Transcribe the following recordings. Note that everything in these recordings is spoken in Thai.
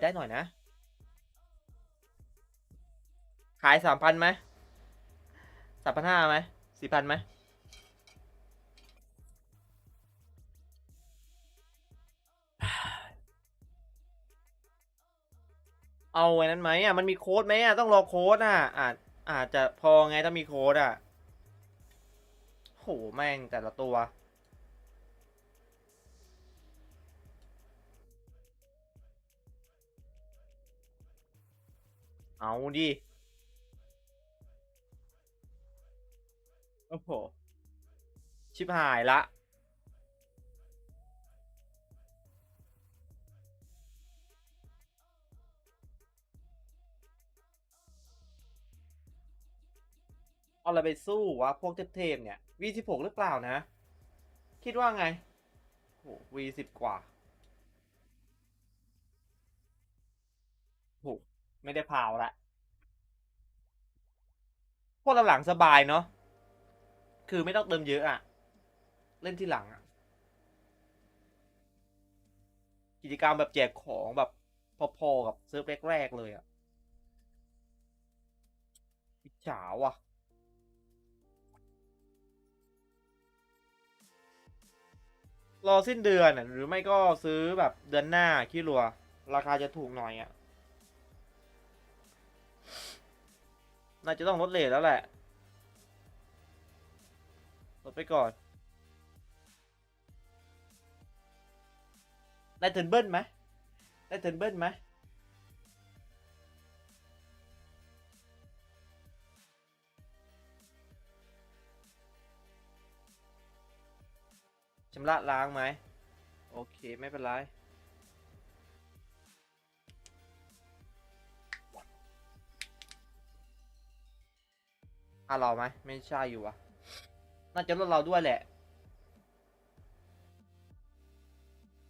ได้หน่อยนะ ขายสามพันไหมสามพันห้าไหมสี่พันไหมเอาไว้นั้นไหมอะมันมีโค้ดไหมอะต้องรอโค้ดอะอาจอาจจะพอไงถ้ามีโค้ดอะโหแม่งแต่ละตัว เอาดิโอ้โห ชิบหายละ เอาอะไรไปสู้วะ พวกเทพๆเนี่ย V16 หรือเปล่านะ คิดว่าไงโห V10 กว่าโห ไม่ได้พาวละพวกหลังสบายเนาะคือไม่ต้องเติมเยอะอะเล่นที่หลังอะกิจกรรมแบบแจกของแบบพอๆกับเซิร์ฟแรกๆเลยอะอิจฉาว่ะรอสิ้นเดือนอะหรือไม่ก็ซื้อแบบเดือนหน้าคิดรัว ราคาจะถูกหน่อยอะ น่าจะต้องลดเลทแล้วแหละลดไปก่อนได้เทิร์นเบิลไหมได้เทิร์นเบิลไหมชำระล้างไหม โอเค ไม่เป็นไร อะเราไหมไม่ใช่อยู่วะน่าจะรถเราด้วยแหละ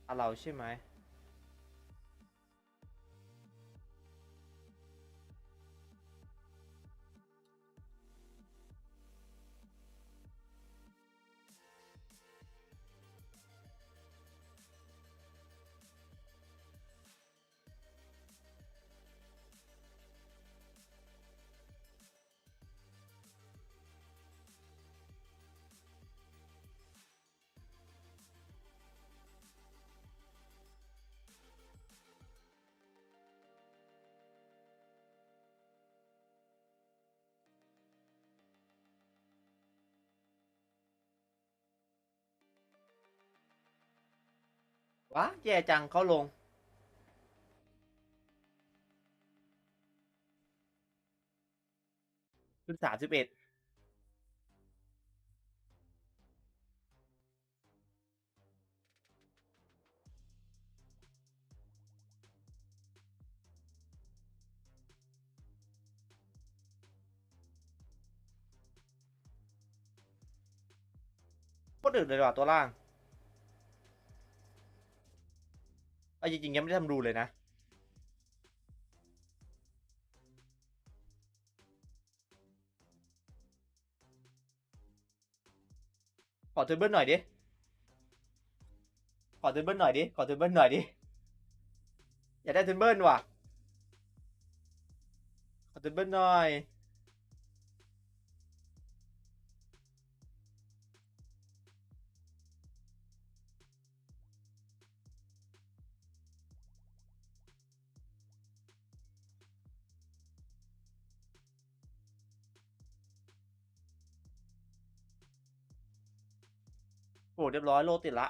อะเราใช่ไหม วะแย่จังเขาลง ขึ้นสามสิบเอ็ดโคตรดึกเลยว่ะตัวล่าง จริงๆยังไม่ได้ทำรูเลยนะ ขอเทเบิลหน่อยดิ ขอเทเบิลหน่อยดิ ขอเทเบิลหน่อยดิ อยากได้เทเบิลว่ะ ขอเทเบิลหน่อย โอ้เรียบร้อยโลติดละ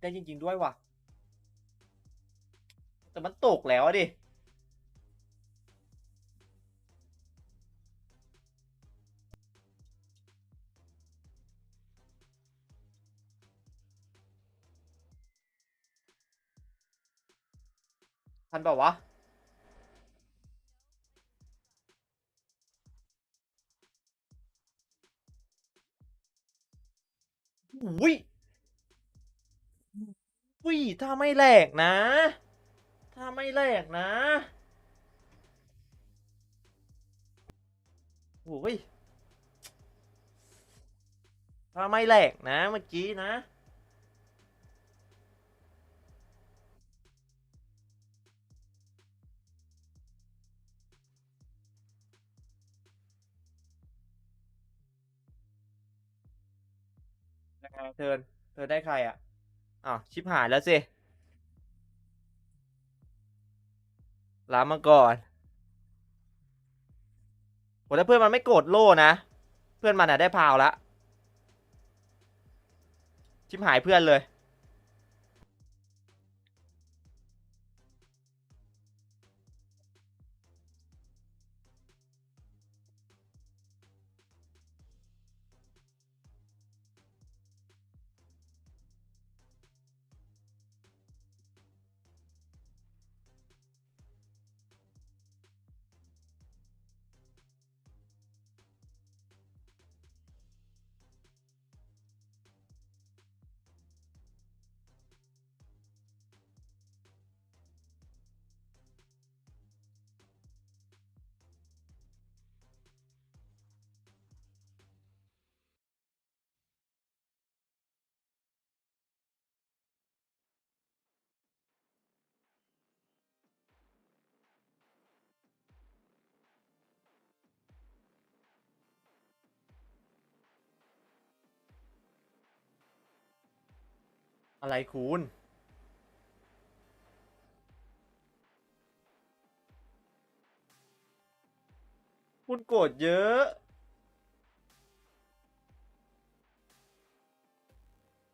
ได้จริง ๆ ด้วยว่ะ แต่มันตกแล้วดิ ทันเปล่าวะ ถ้าไม่แหลกนะ ถ้าไม่แหลกนะโอ้ยถ้าไม่แหลกนะเมื่อกี้นะเชิญเธอได้ใครอะ อ้าวชิบหายแล้วสิลามาก่อนโหถ้วเพื่อนมันไม่โกรธโล่นะ เพื่อนมันอะได้พาวละ ชิบหายเพื่อนเลย อะไรคุณคุณโกรธเยอะ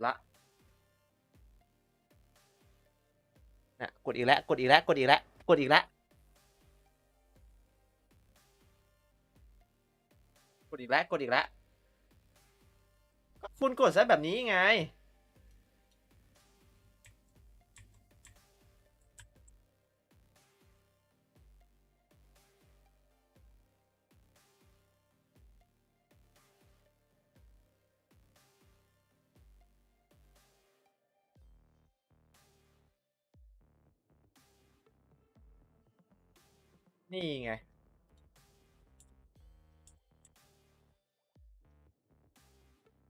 ละนี่ยกดอีกแล้วกดอีกแล้วกดอีกแล้วกดอีกแล้วกดอีกแล้วกดอีกแล้วคุณกดซะแบบนี้ไง นี่ไง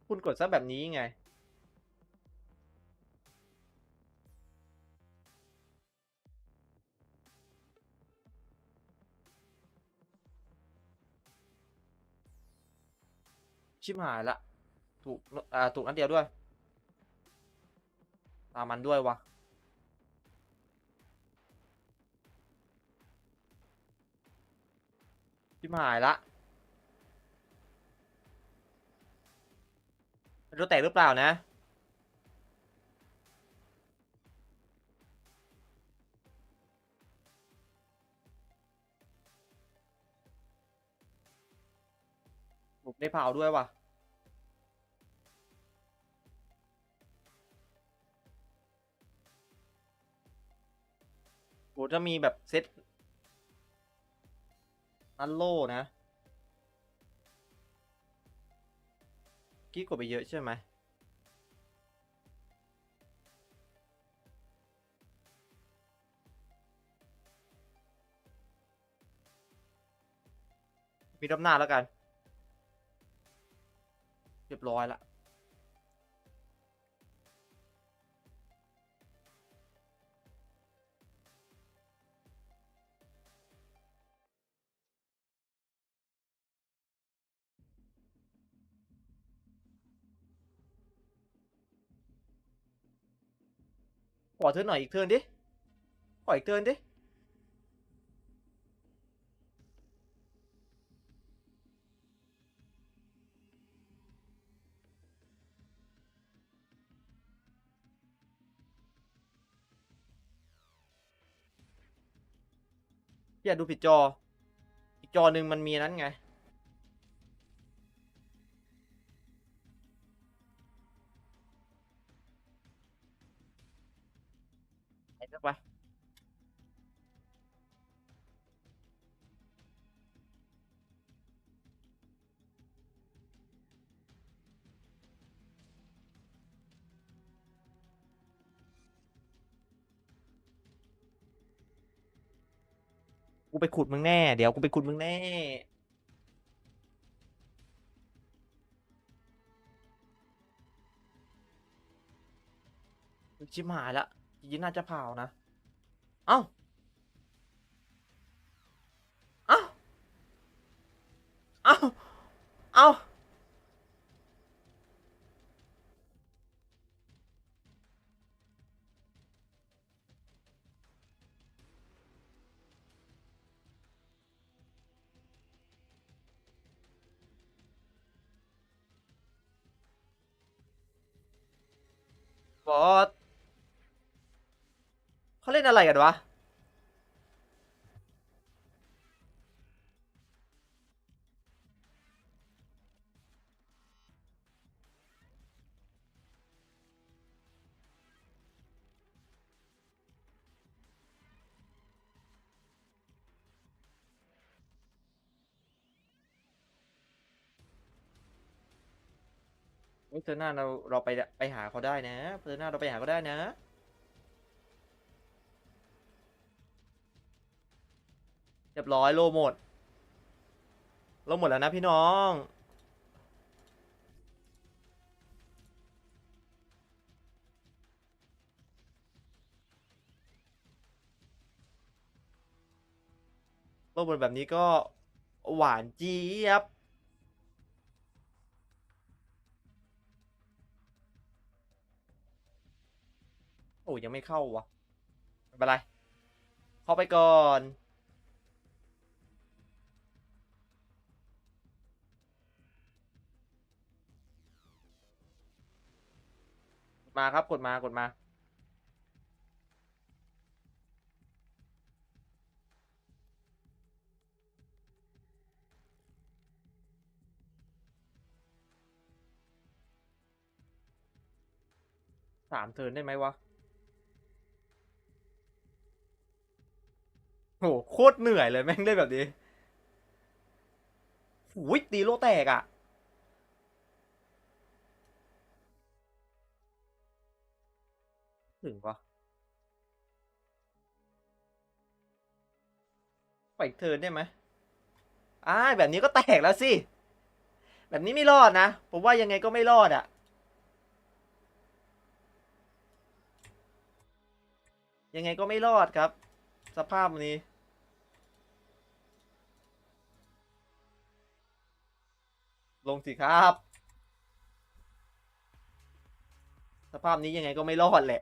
คุณกดซะแบบนี้ไง ชิบหายละ ถูก อ่า ถูกนัดเดียวด้วย ตามมันด้วยวะ บหายละไม่รู้แตกหรือเปล่านะผมได้เผาด้วยว่ะโหจะมีแบบเซต อันโล่นะกี้กดไปเยอะใช่ไหมมีรอบหน้าแล้วกัน เรียบร้อยละ ขอเทิร์นหน่อยอีกเทินดิ ขออีกเทินดิ อย่าดูผิดจอ อีกจอหนึ่งมันมีนั้นไง กูไปขุดมึงแน่ เดี๋ยวกูไปขุดมึงแน่ ชิมหายละยีน่าจะเผานะ เอ้า เอ้า เอ้า เอ้า บอสเขาเล่นอะไรกันวะ เฮ้ยเธอหน้าเราเราไปไปหาเขาได้นะเธอหน้าเราไปหาเขาได้นะ เรียบร้อยโลหมดโลหมดแล้วนะพี่น้องโลหมดแบบนี้ก็หวานจี๊ยบ อ้ยังไม่เข้าวะไม่เป็นไร เข้าไปก่อนมาครับกดมากดมา สามเทินได้ไหมวะ โหโคตรเหนื่อยเลยแม่งเล่นแบบนี้หูยตีโลแตกอะ่ะ ถึงปะไปอีกเทิร์นได้ไหมอ่าแบบนี้ก็แตกแล้วสิ แบบนี้ไม่รอดนะ ผมว่ายังไงก็ไม่รอดอะ่ะยังไงก็ไม่รอดครับ สภาพนี้ ลงสิครับ สภาพนี้ยังไงก็ไม่รอดแหละ